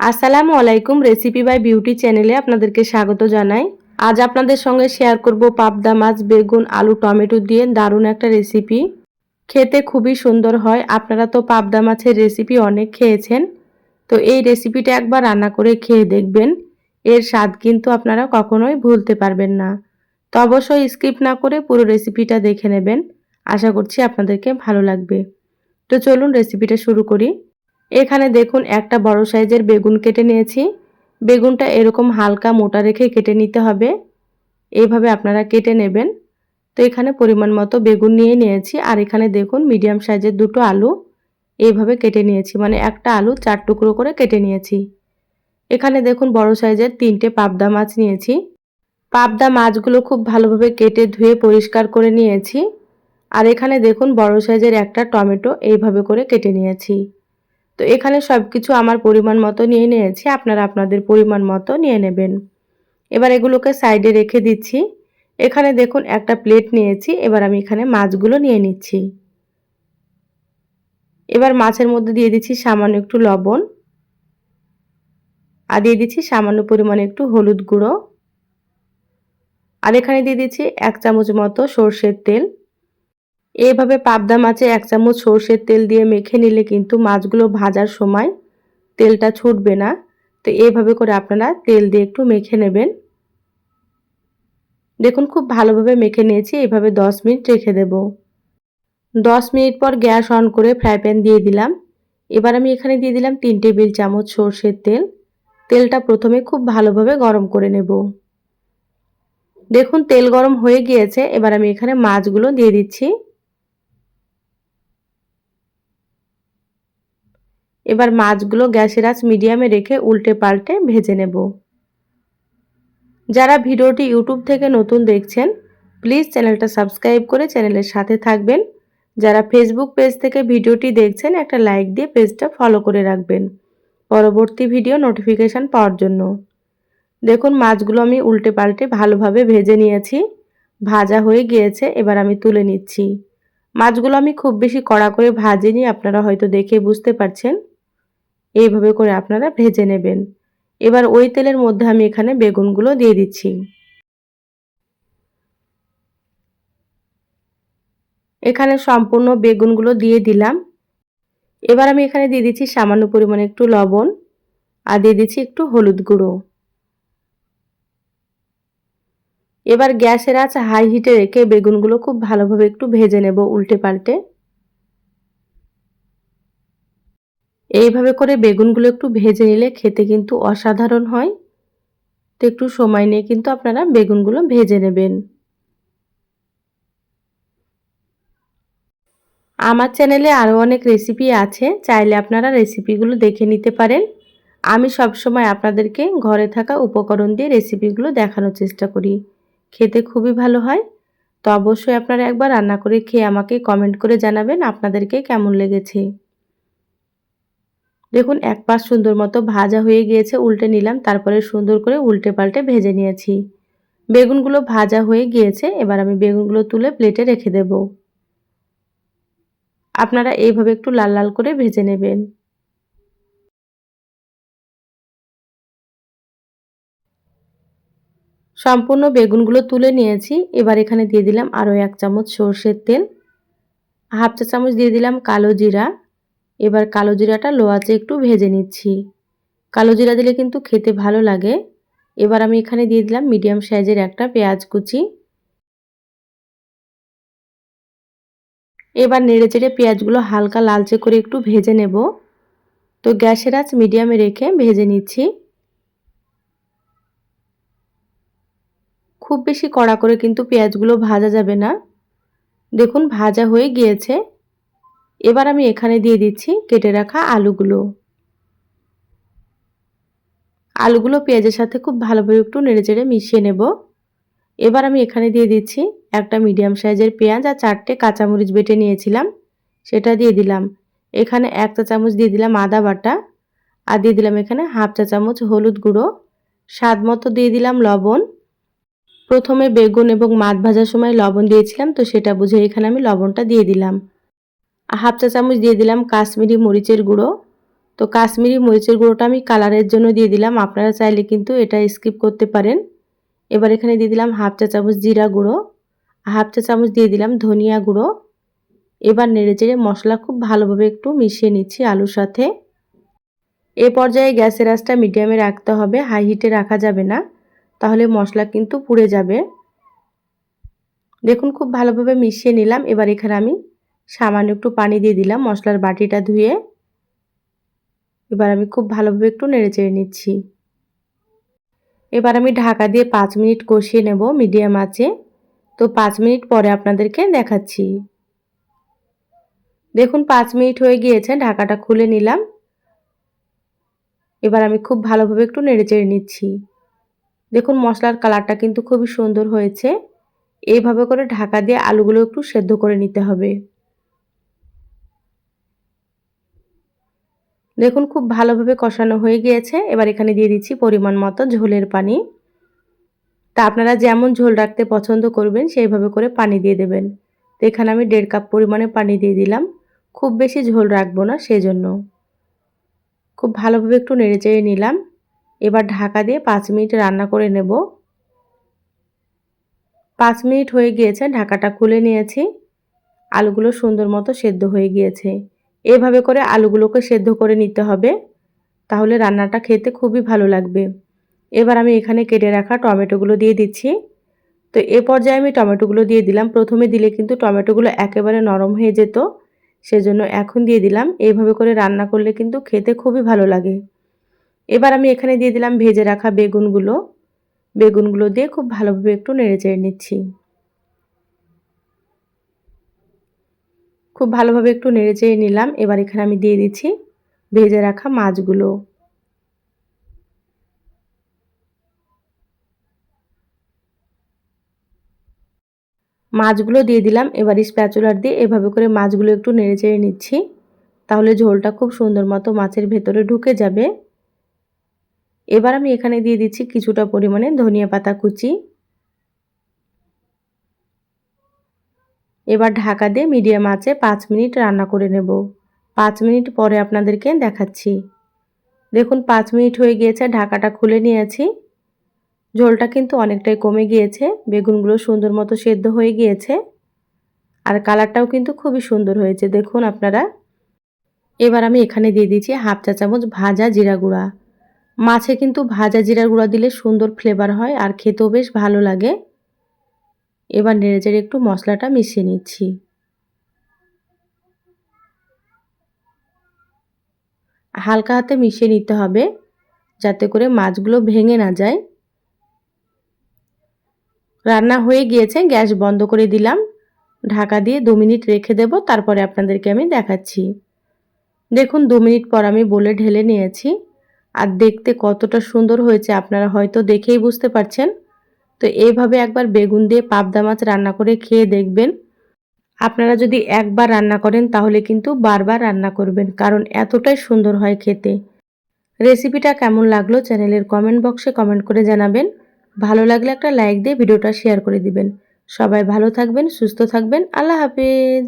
আসসালামু আলাইকুম recipe by beauty চ্যানেলে আপনাদেরকে স্বাগত জানাই। আজ আপনাদের সঙ্গে শেয়ার করব পাবদা মাছ, বেগুন, আলু, টমেটো দিয়ে দারুণ একটা রেসিপি খেতে খুবই সুন্দর হয়। আপনারা তো পাবদা মাছের রেসিপি অনেক খেয়েছেন। তো এই রেসিপিটা একবার রান্না করে খেয়ে দেখবেন। এর স্বাদ কিন্তু আপনারা কখনোই ভুলতে পারবেন না। তো অবশ্যই স্কিপ না করে পুরো রেসিপিটা দেখে নেবেন। আশা করছি আপনাদেরকে ভালো লাগবে। তো চলুন রেসিপিটা শুরু করি। এখানে দেখুন একটা বড় সাইজের বেগুন কেটে নিয়েছি। বেগুনটা এরকম হালকা মোটা রেখে কেটে নিতে হবে। এইভাবে আপনারা কেটে নেবেন। তো এখানে পরিমাণ মতো বেগুন নিয়ে নিয়েছি। আর এখানে দেখুন মিডিয়াম সাইজের দুটো আলু। এইভাবে কেটে নিয়েছি। মানে একটা আলু চার টুকরো করে কেটে নিয়েছি। এখানে দেখুন বড় সাইজের তিনটে পাবদা মাছ নিয়েছি। পাবদা মাছগুলো খুব ভালোভাবে কেটে ধুয়ে পরিষ্কার করে নিয়েছি। আর এখানে দেখুন বড় সাইজের একটা টমেটো এইভাবে করে কেটে নিয়েছি। তো এখানে সব কিছু আমার পরিমাণ মতো নিয়ে নিয়েছি, আপনারা আপনাদের পরিমাণ মতো নিয়ে নেবেন। এবার এগুলোকে সাইডে রেখে দিচ্ছি। এখানে দেখুন, একটা প্লেট নিয়েছি, এবার আমি এখানে মাছগুলো নিয়ে নিচ্ছি। এবার মাছের মধ্যে দিয়ে দিচ্ছি সামান্য একটু লবণ আর দিয়ে দিচ্ছি সামান্য পরিমাণে একটু হলুদ গুঁড়ো। আর এখানে দিয়ে দিচ্ছি এক চামচ মতো সর্ষের তেল। এইভাবে পাবদা মাছে এক চামচ সর্ষের তেল দিয়ে মেখে নিলে কিন্তু মাছগুলো ভাজার সময় তেলটা ছুটবে না। তো এইভাবে করে আপনারা তেল দিয়ে একটু মেখে নেবেন। দেখুন, খুব ভালোভাবে মেখে নিয়েছি। এইভাবে দশ মিনিট রেখে দেব। দশ মিনিট পর গ্যাস অন করে ফ্রাই প্যান দিয়ে দিলাম। এবার আমি এখানে দিয়ে দিলাম তিন টেবিল চামচ সর্ষের তেল। তেলটা প্রথমে খুব ভালোভাবে গরম করে নেব। দেখুন, তেল গরম হয়ে গিয়েছে। এবার আমি এখানে মাছগুলো দিয়ে দিচ্ছি। এবার মাছগুলো গ্যাসের আঁচ মিডিয়ামে রেখে উল্টে পাল্টে ভেজে নেব। যারা ভিডিওটি ইউটিউব থেকে নতুন দেখছেন, প্লিজ চ্যানেলটা সাবস্ক্রাইব করে চ্যানেলের সাথে থাকবেন। যারা ফেসবুক পেজ থেকে ভিডিওটি দেখছেন, একটা লাইক দিয়ে পেজটা ফলো করে রাখবেন পরবর্তী ভিডিও নোটিফিকেশান পাওয়ার জন্য। দেখুন, মাছগুলো আমি উল্টে পাল্টে ভালোভাবে ভেজে নিয়েছি। ভাজা হয়ে গিয়েছে, এবার আমি তুলে নিচ্ছি। মাছগুলো আমি খুব বেশি কড়া করে ভাজিনি, আপনারা হয়তো দেখে বুঝতে পারছেন। এইভাবে করে আপনারা ভেজে নেবেন। এবার ওই তেলের মধ্যে আমি এখানে বেগুনগুলো দিয়ে দিচ্ছি। এখানে সম্পূর্ণ বেগুনগুলো দিয়ে দিলাম। এবার আমি এখানে দিয়ে দিচ্ছি সামান্য পরিমাণে একটু লবণ আর দিয়ে দিচ্ছি একটু হলুদ গুঁড়ো। এবার গ্যাসের আঁচ হাই হিটে রেখে বেগুনগুলো খুব ভালোভাবে একটু ভেজে নেব উল্টে পাল্টে। এইভাবে করে বেগুনগুলো একটু ভেজে নিলে খেতে কিন্তু অসাধারণ হয়। তো একটু সময় নিয়ে কিন্তু আপনারা বেগুনগুলো ভেজে নেবেন। আমার চ্যানেলে আরও অনেক রেসিপি আছে, চাইলে আপনারা রেসিপিগুলো দেখে নিতে পারেন। আমি সবসময় আপনাদেরকে ঘরে থাকা উপকরণ দিয়ে রেসিপিগুলো দেখানোর চেষ্টা করি। খেতে খুবই ভালো হয়। তো অবশ্যই আপনারা একবার রান্না করে খেয়ে আমাকে কমেন্ট করে জানাবেন আপনাদেরকে কেমন লেগেছে। দেখুন, এক পাশ সুন্দর মতো ভাজা হয়ে গিয়েছে, উল্টে নিলাম, তারপরে সুন্দর করে উল্টে পাল্টে ভেজে নিয়েছি। বেগুনগুলো ভাজা হয়ে গিয়েছে, এবার আমি বেগুনগুলো তুলে প্লেটে রেখে দেব। আপনারা এইভাবে একটু লাল লাল করে ভেজে নেবেন। সম্পূর্ণ বেগুনগুলো তুলে নিয়েছি, এবার এখানে দিয়ে দিলাম আরও এক চামচ সর্ষের তেল। হাফ চা চামচ দিয়ে দিলাম কালো জিরা। এবার কালো জিরাটা লোয়াচে একটু ভেজে নিচ্ছি। কালো জিরা দিলে কিন্তু খেতে ভালো লাগে। এবার আমি এখানে দিয়ে দিলাম মিডিয়াম সাইজের একটা পেঁয়াজ কুচি। এবার নেড়ে চেড়ে পেঁয়াজগুলো হালকা লালচে করে একটু ভেজে নেব। তো গ্যাসের আঁচ মিডিয়ামে রেখে ভেজে নিচ্ছি। খুব বেশি কড়া করে কিন্তু পেঁয়াজগুলো ভাজা যাবে না। দেখুন ভাজা হয়ে গিয়েছে। এবার আমি এখানে দিয়ে দিচ্ছি কেটে রাখা আলুগুলো। আলুগুলো পেঁয়াজের সাথে খুব ভালোভাবে একটু নেড়েচেড়ে মিশিয়ে নেব। এবার আমি এখানে দিয়ে দিচ্ছি একটা মিডিয়াম সাইজের পেঁয়াজ আর চারটে কাঁচামরিচ বেটে নিয়েছিলাম, সেটা দিয়ে দিলাম। এখানে এক চা চামচ দিয়ে দিলাম আদা বাটা আর দিয়ে দিলাম এখানে হাফ চা চামচ হলুদ গুঁড়ো। স্বাদ মতো দিয়ে দিলাম লবণ। প্রথমে বেগুন এবং মাছ ভাজার সময় লবণ দিয়েছিলাম, তো সেটা বুঝে এখানে আমি লবণটা দিয়ে দিলাম। হাফ চা চামচ দিয়ে দিলাম কাশ্মীরি মরিচের গুঁড়ো। তো কাশ্মীরি মরিচের গুঁড়োটা আমি কালারের জন্য দিয়ে দিলাম, আপনারা চাইলে কিন্তু এটা স্কিপ করতে পারেন। এবার এখানে দিয়ে দিলাম হাফ চা চামচ জিরা গুঁড়ো, হাফ চা চামচ দিয়ে দিলাম ধনিয়া গুঁড়ো। এবার নেড়ে চেড়ে মশলা খুব ভালোভাবে একটু মিশিয়ে নিচ্ছি আলুর সাথে। এ পর্যায়ে গ্যাসের আঁচটা মিডিয়ামে রাখতে হবে, হাই হিটে রাখা যাবে না, তাহলে মশলা কিন্তু পুড়ে যাবে। দেখুন খুব ভালোভাবে মিশিয়ে নিলাম, এবার এখানে আমি সামান্য একটু পানি দিয়ে দিলাম, মশলার বাটিটা ধুয়ে। এবার আমি খুব ভালোভাবে একটু নেড়ে চেড়ে নিচ্ছি। এবার আমি ঢাকা দিয়ে পাঁচ মিনিট কষিয়ে নেব মিডিয়াম আঁচে। তো পাঁচ মিনিট পরে আপনাদেরকে দেখাচ্ছি। দেখুন, পাঁচ মিনিট হয়ে গিয়েছে, ঢাকাটা খুলে নিলাম। এবার আমি খুব ভালোভাবে একটু নেড়ে চেড়ে নিচ্ছি। দেখুন, মশলার কালারটা কিন্তু খুবই সুন্দর হয়েছে। এইভাবে করে ঢাকা দিয়ে আলুগুলো একটু সেদ্ধ করে নিতে হবে। দেখুন, খুব ভালোভাবে কষানো হয়ে গিয়েছে। এবার এখানে দিয়ে দিচ্ছি পরিমাণ মতো ঝোলের পানি। তা আপনারা যেমন ঝোল রাখতে পছন্দ করবেন, সেইভাবে করে পানি দিয়ে দেবেন। তো এখানে আমি দেড় কাপ পরিমাণে পানি দিয়ে দিলাম। খুব বেশি ঝোল রাখব না, সেজন্য। খুব ভালোভাবে একটু নেড়ে চেড়ে নিলাম। এবার ঢাকা দিয়ে পাঁচ মিনিট রান্না করে নেব। পাঁচ মিনিট হয়ে গিয়েছে, ঢাকাটা খুলে নিয়েছি। আলুগুলো সুন্দর মতো সেদ্ধ হয়ে গিয়েছে। এভাবে করে আলুগুলোকে সেদ্ধ করে নিতে হবে। তাহলে রান্নাটা খেতে খুবই ভালো লাগবে। এবার আমি এখানে কেটে রাখা টমেটোগুলো দিয়ে দিচ্ছি। তো এ পর্যায়ে আমি টমেটোগুলো দিয়ে দিলাম। প্রথমে দিলে কিন্তু টমেটোগুলো একেবারে নরম হয়ে যেত। সেজন্য এখন দিয়ে দিলাম। এইভাবে করে রান্না করলে কিন্তু খেতে খুবই ভালো লাগে। এবার আমি এখানে দিয়ে দিলাম ভেজে রাখা বেগুনগুলো। বেগুনগুলো দিয়ে খুব ভালোভাবে একটু নেড়ে চেড়ে নিচ্ছি। খুব ভালোভাবে একটু নেড়ে চেড়ে নিলাম। এবার এখানে আমি দিয়ে দিচ্ছি ভেজে রাখা মাছগুলো। মাছগুলো দিয়ে দিলাম। এবার স্প্যাচুলার দিয়ে এভাবে করে মাছগুলো একটু নেড়ে চেড়ে নিচ্ছি। তাহলে ঝোলটা খুব সুন্দর মতো মাছের ভেতরে ঢুকে যাবে। এবার আমি এখানে দিয়ে দিচ্ছি কিছুটা পরিমাণে ধনিয়া পাতা কুচি। এবার ঢাকা দিয়ে মিডিয়াম আঁচে পাঁচ মিনিট রান্না করে নেব। পাঁচ মিনিট পরে আপনাদেরকে দেখাচ্ছি। দেখুন, পাঁচ মিনিট হয়ে গিয়েছে, ঢাকাটা খুলে নিয়েছি। ঝোলটা কিন্তু অনেকটাই কমে গিয়েছে, বেগুনগুলো সুন্দর মতো সেদ্ধ হয়ে গিয়েছে। আর কালারটাও কিন্তু খুবই সুন্দর হয়েছে, দেখুন আপনারা। এবার আমি এখানে দিয়ে দিচ্ছি হাফ চা চামচ ভাজা জিরা গুঁড়া। মাছে কিন্তু ভাজা জিরা গুঁড়া দিলে সুন্দর ফ্লেভার হয় আর খেতেও বেশ ভালো লাগে। এবার নেড়েচেড়ে একটু মশলাটা মিশিয়ে নিচ্ছি। হালকা হাতে মিশিয়ে নিতে হবে যাতে করে মাছগুলো ভেঙে না যায়। রান্না হয়ে গিয়েছে, গ্যাস বন্ধ করে দিলাম। ঢাকা দিয়ে দু মিনিট রেখে দেব, তারপরে আপনাদেরকে আমি দেখাচ্ছি। দেখুন, দু মিনিট পর আমি বলে ঢেলে নিয়েছি। আর দেখতে কতটা সুন্দর হয়েছে, আপনারা হয়তো দেখেই বুঝতে পারছেন। তো এইভাবে একবার বেগুন দিয়ে পাবদা মাছ রান্না করে খেয়ে দেখবেন। আপনারা যদি একবার রান্না করেন, তাহলে কিন্তু বারবার রান্না করবেন, কারণ এতটাই সুন্দর হয় খেতে। রেসিপিটা কেমন লাগল চ্যানেলের কমেন্ট বক্সে কমেন্ট করে জানাবেন। ভালো লাগলে একটা লাইক দিয়ে ভিডিওটা শেয়ার করে দিবেন। সবাই ভালো থাকবেন, সুস্থ থাকবেন। আল্লাহ হাফেজ।